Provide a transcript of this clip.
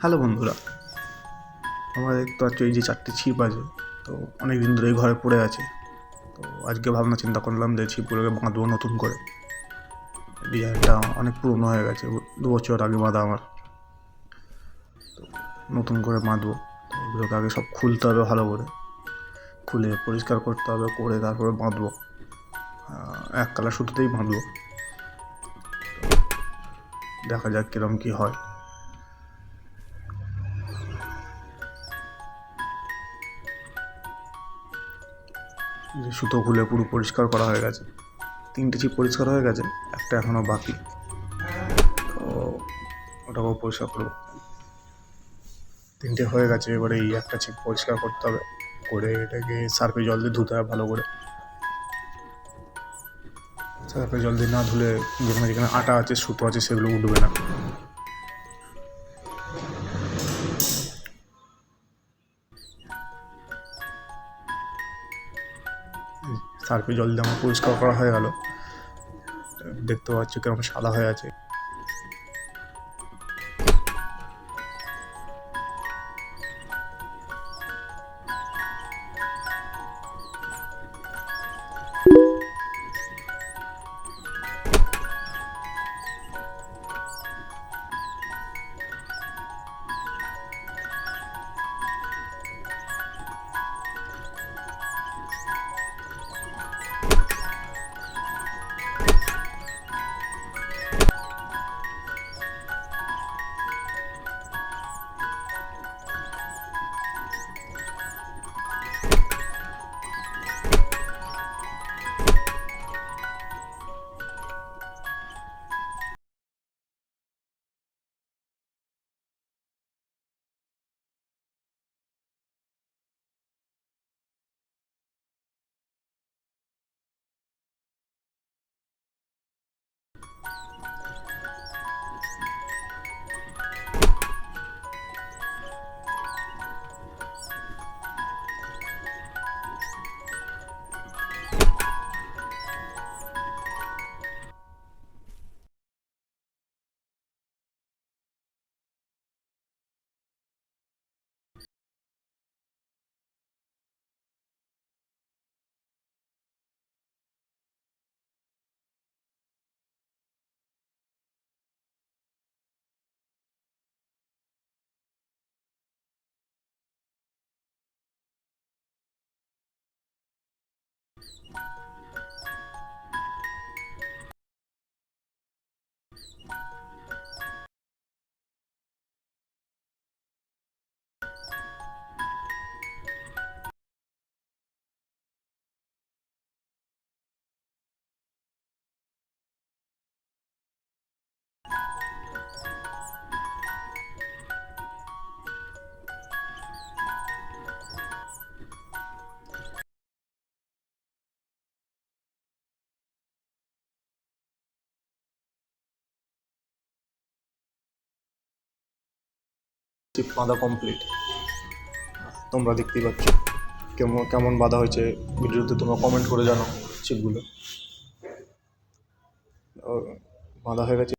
Hello বন্ধুরা আমার দেখতে পাচ্ছ এই যে চারটে ছিপ আছে, তো অনেক দিন ধরে ঘরে পড়ে আছে, তো আজকে ভাবনা চিন্তা করলাম যে ছিপগুলোকে বাঁধবো নতুন করে। ডিজাইনটা অনেক পুরনো হয়ে গেছে, দু বছর আগে বাঁধা আমার। তো নতুন করে বাঁধবো তো ওগুলোকে আগে সব খুলতে হবে ভালো করে। খুলে পরিষ্কার করতে হবে, করে তারপরে বাঁধবো। এক কালার সুতোতেই বাঁধবো। দেখা যাক কিরম কী হয়। সুতো খুলে পুরো পরিষ্কার করা হয়ে গেছে। তিনটে চিপ পরিষ্কার হয়ে গেছে, একটা এখনও বাকি। তো ওটাকেও পরিষ্কার করব। তিনটে হয়ে গেছে, এবারে এই একটা চিপ পরিষ্কার করতে হবে। করে এটাকে সার্ফে জল দিয়ে ধুতে হবে ভালো করে। সার্ফে জল দিয়ে না ধুলে যেখানে যেখানে আটা আছে, সুতো আছে, সেগুলো উঠবে না। সার্ফে জল দিয়ে আমার পরিষ্কার করা হয়ে গেল। দেখতে পাচ্ছ কীরকম সাদা হয়ে আছে। চিপ বাঁধা কমপ্লিট তোমরা দেখতেই পাচ্ছ। কেমন কেমন বাঁধা হয়েছে ভিডিওতে তোমরা কমেন্ট করে জানো চিপগুলো বাঁধা হয়ে গেছে।